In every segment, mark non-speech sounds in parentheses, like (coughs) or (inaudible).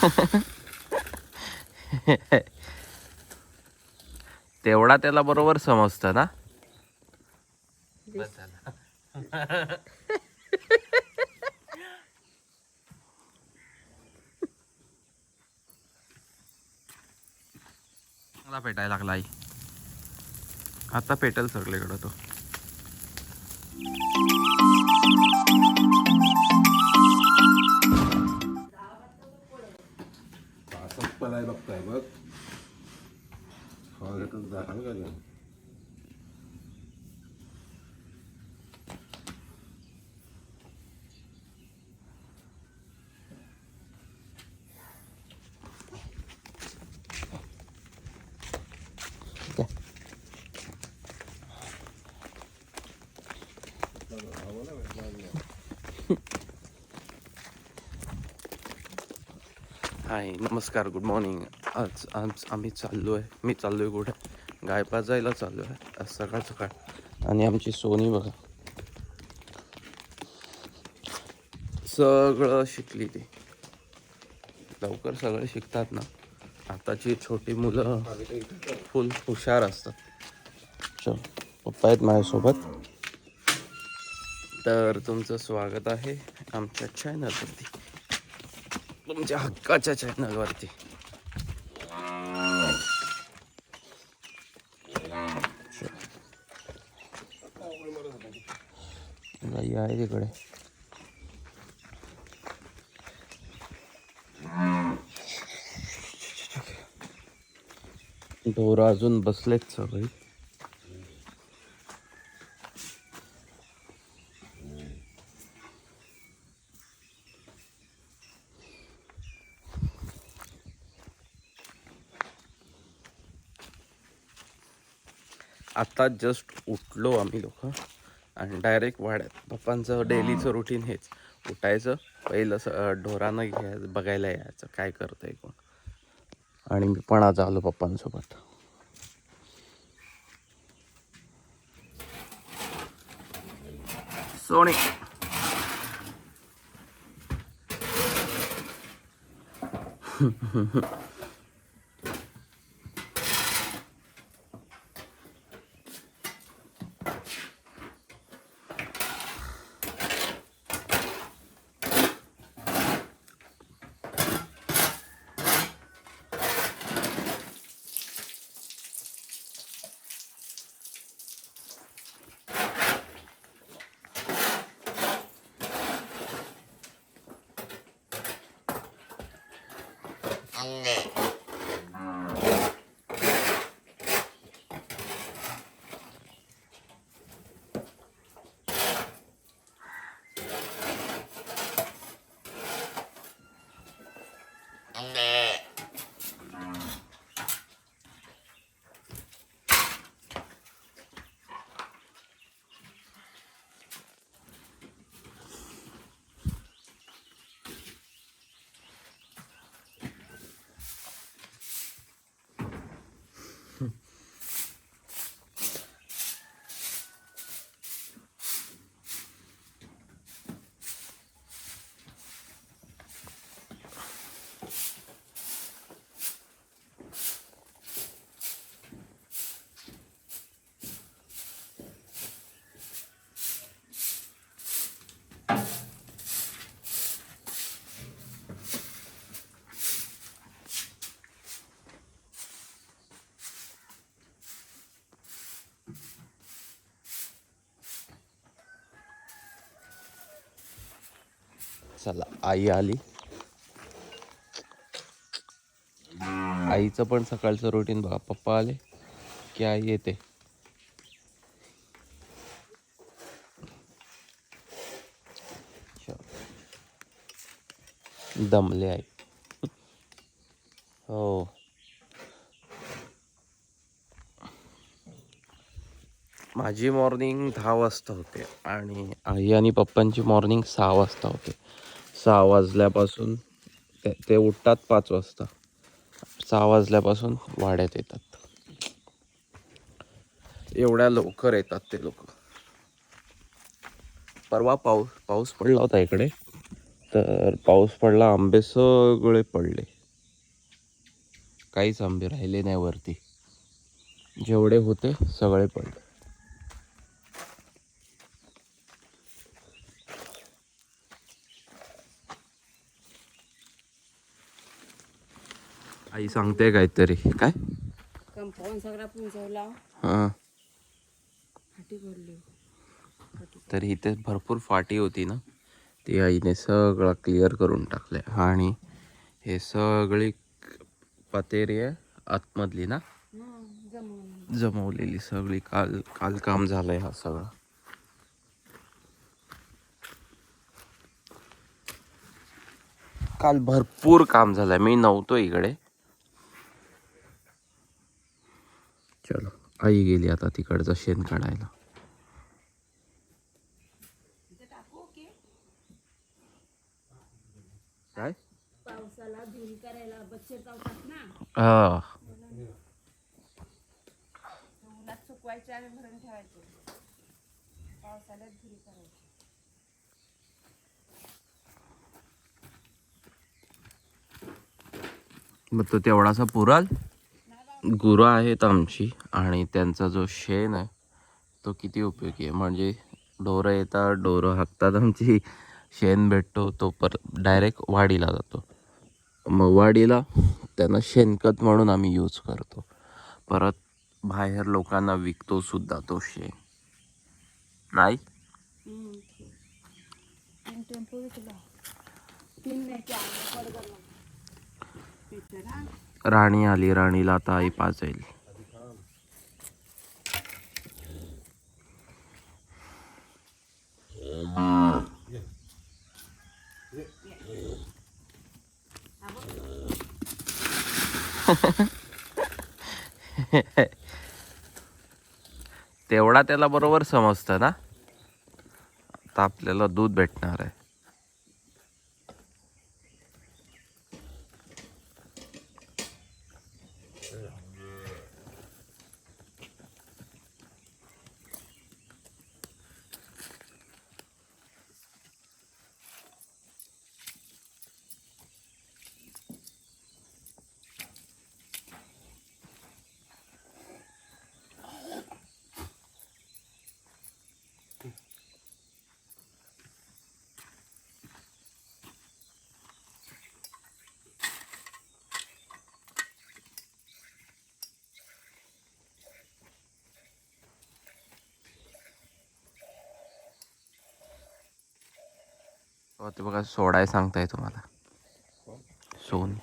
(laughs) तेवढा त्याला बरोबर समजतं ना? मला पेटायला लागला आई. आता पेटेल सगळीकडं तो. पलाय बघताय बघ हॉलतच दाखल का हाय नमस्कार गुड मॉर्निंग आज आज आम्ही चाललो आहे. मी चाललो आहे कुठे? गायपा जायला चाललो आहे. आज सकाळ सकाळ. आणि आमची सोनी बघा. सगळं शिकली ती. लवकर सगळं शिकतात ना. आताची छोटी मुलं फुल हुशार असतात. चल पप्पा आहेत माझ्यासोबत. तर तुमचं स्वागत आहे आमच्या चॅनलवरती तुमच्या हक्काच्या चॅनलवरती. गाई आहे तिकडे. ढोरं अजून बसलेत सगळी. आता जस्ट उठलो आम्ही लोक. आणि डायरेक्ट वाड्यात. पप्पांचं डेलीचं रुटीन हेच. उठायचं पहिलं स ढोरांना घ्यायचं बघायला यायचं काय करतंय कोण. आणि मी पण आज आलो पप्पांसोबत. सोनी. (laughs) चला आई आली. आईचं पण सकाळचं रुटीन बघा. पप्पा आले की आई येते. दमले आई. हो. माझी मॉर्निंग दहा वाजता होते आणि आई आणि पप्पांची मॉर्निंग सहा वाजता होते. सहा वाजल्यापासून ते ते उठतात पाच वाजता. सहा वाजल्यापासून वाड्यात येतात. एवढ्या लवकर येतात ते लोक. परवा पाऊस पाऊस पडला होता इकडे. तर पाऊस पडला आंबे सगळे पडले. काहीच आंबे राहिले नाही वरती. जेवढे होते सगळे पडले. आई सांगते काहीतरी काय? कंपाऊंड सगळा पुंजवला. हां. फाटी तर इथे भरपूर फाटी होती ना. ती आईने सगळं क्लिअर करून टाकले आणि हे सगळी पतेरी आहे आतमधली ना? जमवलेली सगळी काल काल काम झालंय हा सगळं. काल भरपूर काम झालंय. मी नव्हतो इकडे. चलो आई गेली आता तिकडचं शेण काढायला. काय? पावसाला धुरी करायला बच्चे चावतात ना. हा. उन्हात सुकवायचे आणि भरून ठेवायचे. पावसाला धुरी करायची. मग तो तेवढासा पुराल? गुरं आहेत आमची आणि त्यांचा जो शेण आहे तो किती उपयोगी आहे. म्हणजे ढोरं येतात डोरं हाकतात आमची शेण भेटतो तो पर डायरेक्ट वाडीला जातो. मग वाडीला त्यांना शेणखत म्हणून आम्ही यूज करतो. परत बाहेर लोकांना विकतो सुद्धा तो शेण. नाही? तीन राणी आली राणीला आता आई पाजेल. (laughs) तेवढा त्याला बरोबर समजतं ना? आता आपल्याला दूध भेटणार आहे. ते बघा सोडाय सांगताय तुम्हाला. सोन.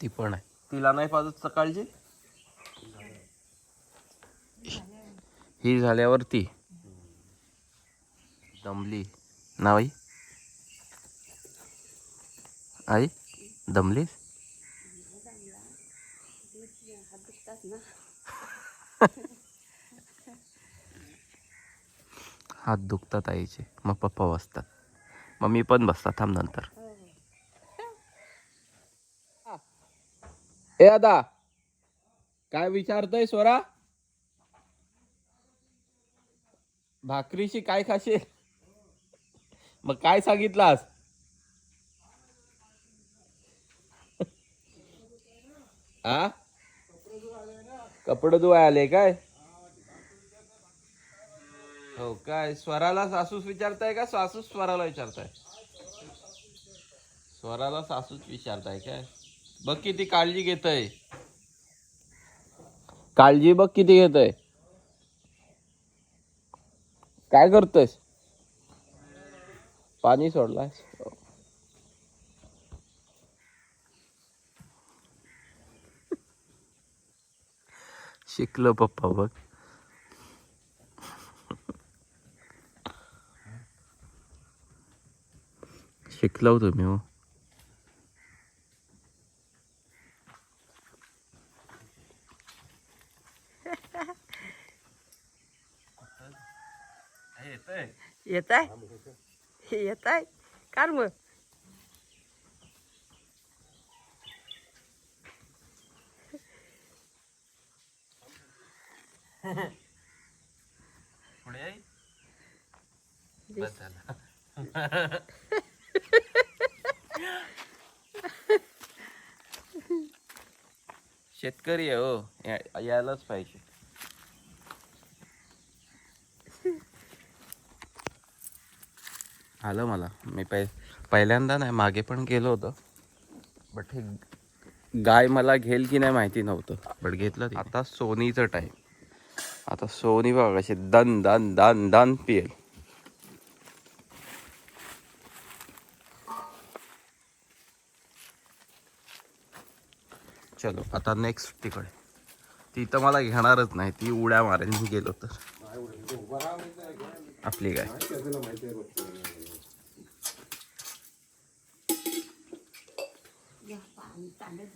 ती पण आहे. तिला नाही पाजत सकाळची? ही झाल्यावर ती दमली. ना बाई? आई दमलीस? (laughs) हात दुखतात आईचे. मग पप्पा बसतात. मग मी पण बसतात थांब नंतर. ए दादा काय विचारतय स्वरा भाकरीशी काय खाशील? मग काय सांगितलास? आ? कपडे धुवाय आले काय? हो काय स्वराला सासूस विचारताय का? सासूस स्वराला विचारताय? स्वराला सासूच विचारताय काय? बघ किती काळजी घेतय. काळजी बघ किती घेतय. काय करतोयस? पाणी सोडलाय शिकलो पप्पा बघ. शिकलो तुम्ही हो येत आहे येत आहे कार मग बस झालं. शेतकरी आहे हो. या- यायलाच पाहिजे. आलं मला. मी पहि पहिल्यांदा नाही मागे पण गेलो होतो. बट हे गाय मला घेईल की नाही माहिती नव्हतं. बट घेतलं आता सोनीचं टाईम आता सोनी बघा कशी दन दन दन दन पिएल. चलो आता नेक्स्ट तिकडे. ती तर मला घेणारच नाही ती उड्या मारेल मी गेलो तर. आपली बघ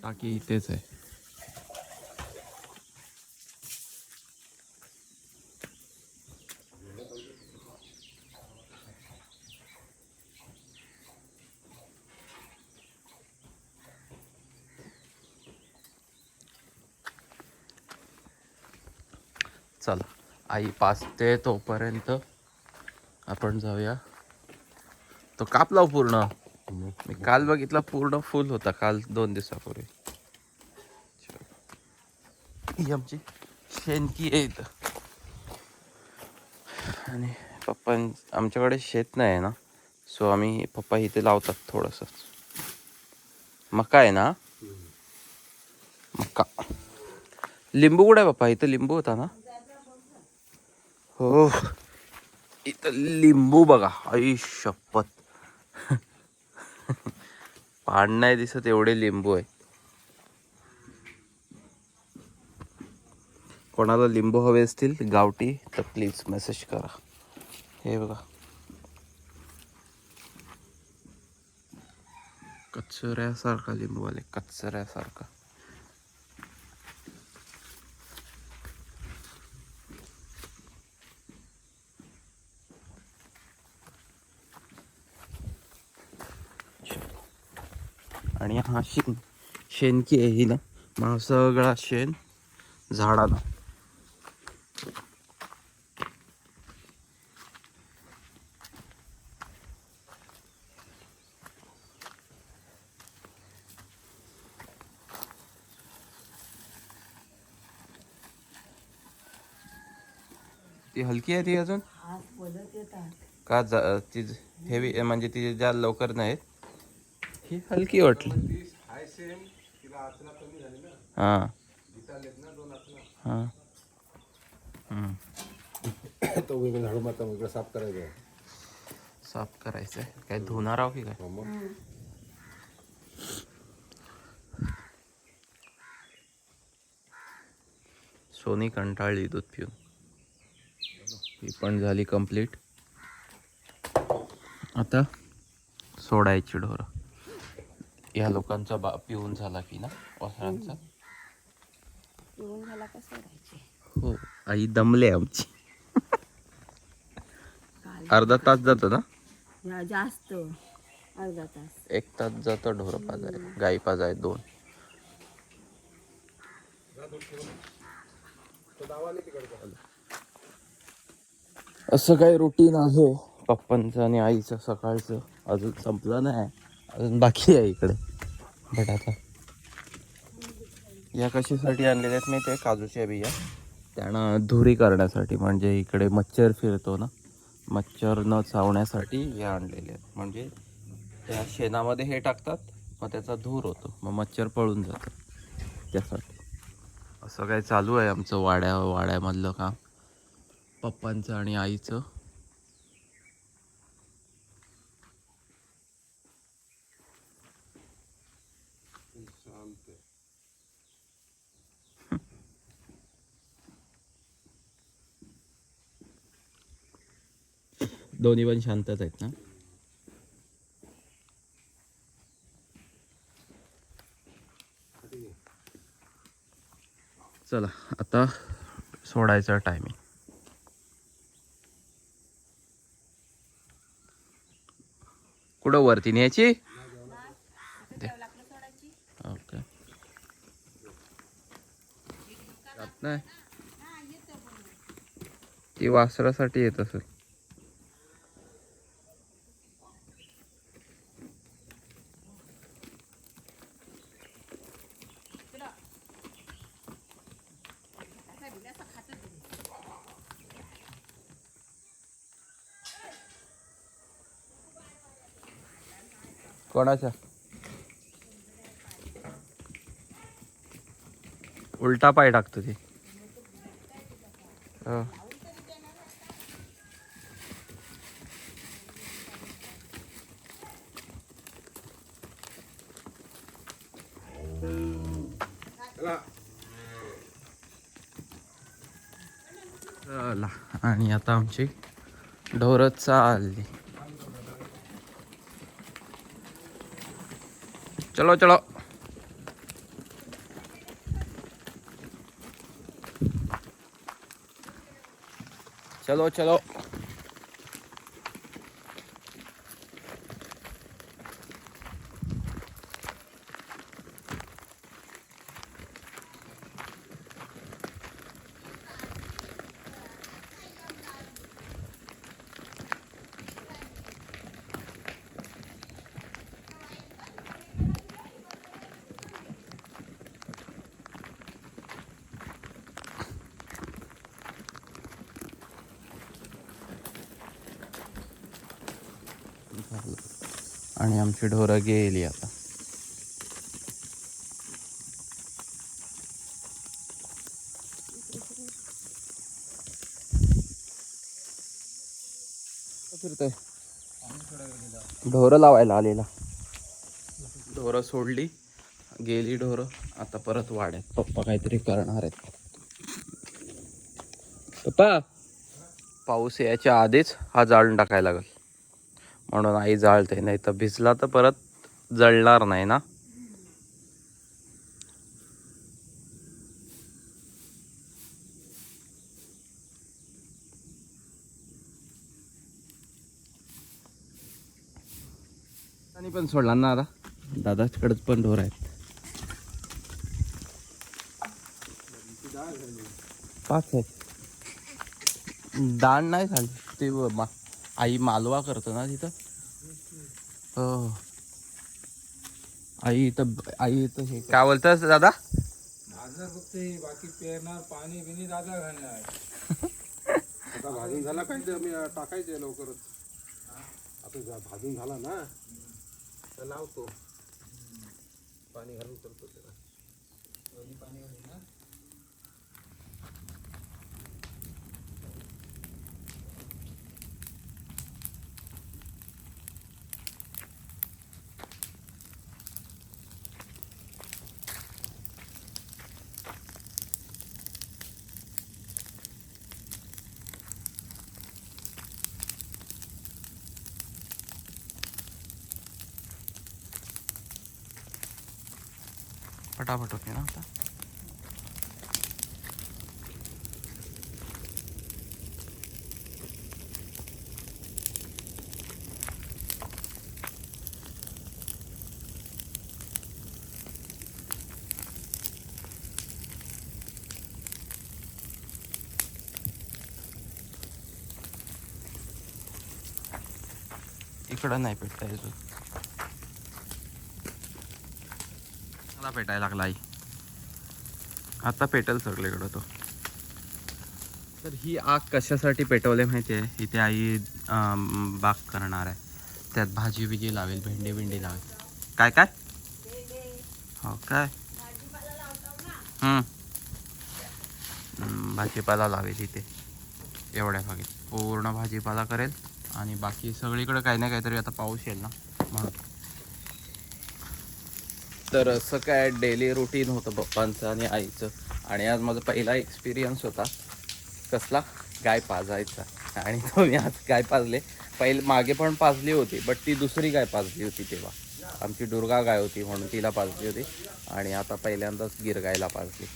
टाकी इथेच आहे. चला आई पाचते तोपर्यंत आपण जाऊया. तो कापला हो पूर्ण. मी काल बघितला पूर्ण फुल होता काल दोन दिवसापूर्वी. ही आमची शेणकी आहे इथं. आणि पप्पा आमच्याकडे शेत नाही आहे ना सो आम्ही पप्पा इथे लावतात थोडंसं. मका आहे ना? मका. लिंबू कुठे आहे पप्पा? इथं लिंबू होता ना? हो इथं लिंबू बघा. आई शपथ. पाड नाही दिसत एवढे लिंबू आहे कोणाला लिंबू हवे असतील गावठी तर प्लीज मेसेज करा. हे बघा. कचऱ्यासारखा लिंबू आले कचऱ्यासारखा. आणि हा शेण शेणकी आहे ही ना मग सगळा शेण झाडाला. ती हलकी आहे ती अजून? का जा- ती हेवी म्हणजे ती ज्या लवकर नाहीत? ही हलकी वाटली. हां. हां. (coughs) तो वेगळं झाडू मारता वेगळं साफ करायचं आहे. साफ करायचं आहे काय धुणार आहो की काय? हो मग. सोनी कंटाळली दूध पिऊन. ही पण झाली कंप्लीट. आता सोडायची ढोरं. या लोकांचा बा पिऊन झाला की ना वासरांचा? येऊन झाला का सोडायचे? हो आई दमले आमची. अर्धा तास जातो ना? या जास्त. अर्धा तास. एक तास जातो ढोर पाजाय गाई पाजाय दोन. असं काही रुटीन आहे. पप्पांचं आणि आईचं सकाळचं. अजून संपलं नाही. अजून बाकी आहे इकडे. बट आता या कशासाठी आणलेल्या आहेत मी ते काजूच्या बिया त्यानं धुरी करण्यासाठी म्हणजे इकडे मच्छर फिरतो ना मच्छर न चावण्यासाठी या आणलेले आहेत. म्हणजे त्या शेणामध्ये हे टाकतात मग त्याचा धूर होतो मग मच्छर पळून जातं त्यासाठी. असं काय चालू आहे आमचं वाड्या वाड्यामधलं काम. पप्पांचं आणि आईचं शांत आहे. दोन्ही पण शांतच आहेत ना? चला आता सोडायचं टायमिंग कुठं वरती? न्यायची? ओके जात नाही. ती वासरासाठी येत असेल. कोणाच्या? उलटा पाय टाकतो ते. चला. आणि आता आमची ढोरं चालली. चलो चलो चलो आणि आमची ढोरं गेली आता. फिरतोय? ढोरं लावायला आलेला. ढोरं सोडली गेली ढोरं आता परत वाड्यात. पप्पा काहीतरी करणार आहेत. पप्पा पाऊस यायच्या आधीच हा जाळून टाकायला लागेल. म्हणून आई जाळते नाही तर भिजला तर परत जळणार नाही ना. आणि पण सोडला ना आता? दादाचकडेच पण ढोर आहेत. पाच आहेत. दाण नाही झाली ते व- मा आई मालवा करतो ना तिथं. आई इथं आई इथं हे काय बोलतस दादा? भाजणार फक्त हे, बाकी पेरणार पाणी बिनी दादा घालणार (laughs) आता भाजून झाला ते मी टाकायचे लवकरच. आता जा- भाजून झाला ना तर लावतो. पाणी घालून करतो त्याला. पाणी घालून ना फटाफट होते ना आता. इकडं नाही पेटता अजून पेटायला लागला आई. आता पेटल सगळीकडं तो. तर ही आग कशासाठी पेटवले माहिती आहे? इथे आई बाग करणार आहे. त्यात भाजी बिजी लावेल भेंडी बिंडी लावेल. काय काय? हो काय? भाजीपाला लावेल इथे. एवढ्या भागेत पूर्ण भाजीपाला करेल आणि बाकी सगळीकडे काही ना काहीतरी आता पाऊस येईल ना. म्हणून. तर असं काय डेली रुटीन होतं पप्पांचं आणि आईचं. आणि आज माझा पहिला एक्सपिरियन्स होता. कसला? गाय पाजायचा. आणि तो मी आज गाय पाजले. पहिले मागे पण पाजली होती बट ती दुसरी गाय पाजली होती तेव्हा. आमची दुर्गा गाय होती म्हणून तिला पाजली होती. आणि आता पहिल्यांदाच गिरगायला पाजली.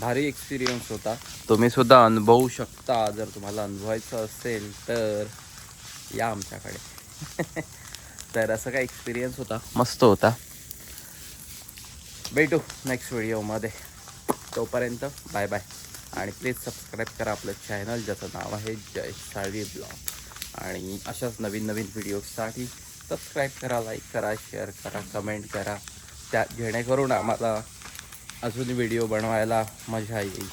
भारी एक्सपिरियन्स होता. तुम्ही सुद्धा अनुभवू शकता. जर तुम्हाला अनुभवायचं असेल तर या आमच्याकडे. (laughs) तर असं काय एक्सपिरियन्स होता. मस्त होता. भेटू नेक्स्ट व्हिडिओमध्ये तोपर्यंत बाय बाय आणि प्लीज सबस्क्राईब करा आपलं चॅनल ज्याचं नाव आहे जय साळवी ब्लॉग आणि अशाच नवीन नवीन व्हिडिओसाठी सबस्क्राईब करा लाईक करा शेअर करा कमेंट करा. त्या जेणेकरून आम्हाला अजून व्हिडिओ बनवायला मजा येईल.